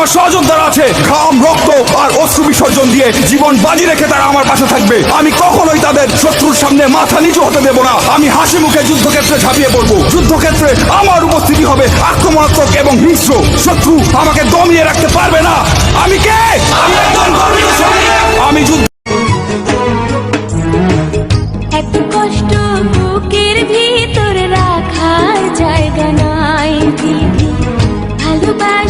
আমার সহযোদ্ধারা আছে। ঘাম, রক্ত আর অশ্রু বিসর্জন দিয়ে জীবন বাজি রেখে তারা আমার পাশে থাকবে। আমি কখনোই তাদের শত্রুর সামনে মাথা নিচু হতে দেব না। আমি হাসি মুখে যুদ্ধক্ষেত্রে ঝাঁপিয়ে পড়ব। যুদ্ধক্ষেত্রে আমার উপস্থিতি হবে আক্রমণাত্মক এবং হিংস্র শত্রু আমাকে দমিয়ে রাখতে পারবে না। আমি কে? আমি একজন আমি যুদ্ধ ভিতর রাখার জায়গা নাই ভালোবাসি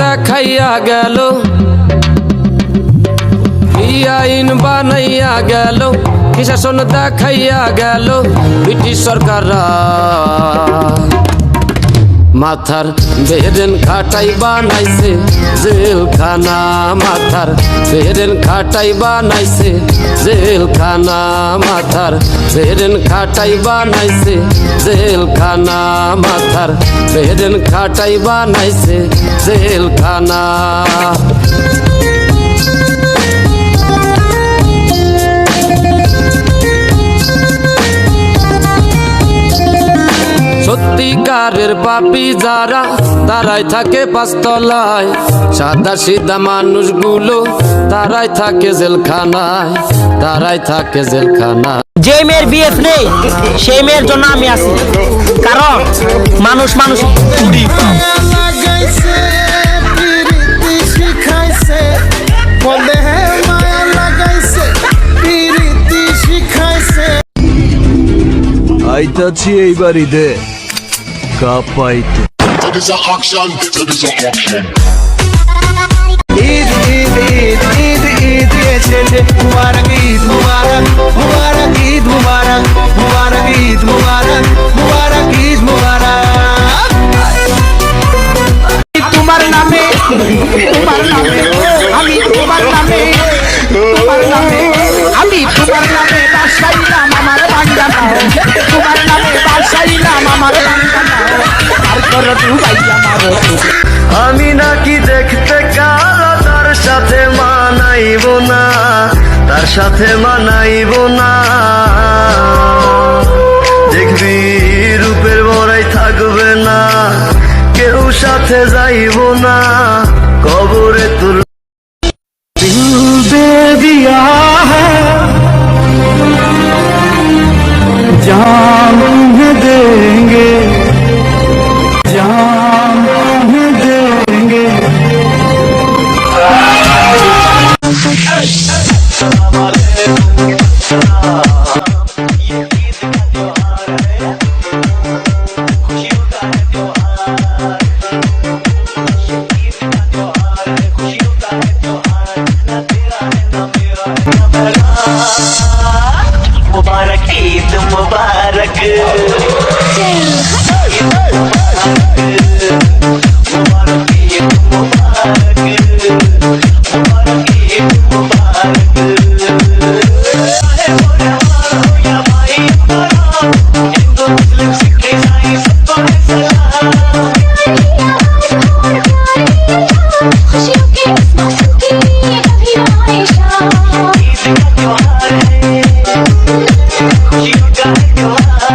দেখাইয়া গেল। আইন বানাইয়া গেল কি শাসন দেখাইয়া গেল ব্রিটিশ সরকার মাথার বেরেন খাটাই বানাইছে, জেলখানা মাথার বেরেন খাটাই বানাইছে, জেলখানা মাথার বেরেন খাটাই বানাইছে, জেলখানা মাথার বেরেন খাটাই বানাইছে, জেলখানা। সত্যিকারের পাপি যারা তারাই থাকে পাঁচতলায়। সাদা সিধা মানুষগুলো তারাই থাকে জেলখানায় তারাই থাকে জেলখানায়। যে মেয়ের বিএফ নেই সেই মেয়ের জন্য আমি আছি। কারণ মানুষ মানুষ আইতাছি এই বাড়িতে। কাপাইতে. ঈদ ঈদ ঈদ ঈদ ঈদ এসেছে মুবারক ঈদ মুবারক মুবারক ঈদ মুবারক মুবারক ঈদ মুবারক মুবারক ঈদ মুবারক তোমার নামে তোমার নামে আমি তোমার নামে তোমার নামে আমি তোমার নামে বাসাইলাম আমার তোমার নামে আমি নাকি দেখতে কালো, তার সাথে মানাইব না, তার সাথে মানাইব না। দেখবি, রূপের বড়াই থাকবে না, কেউ সাথে যাইব না।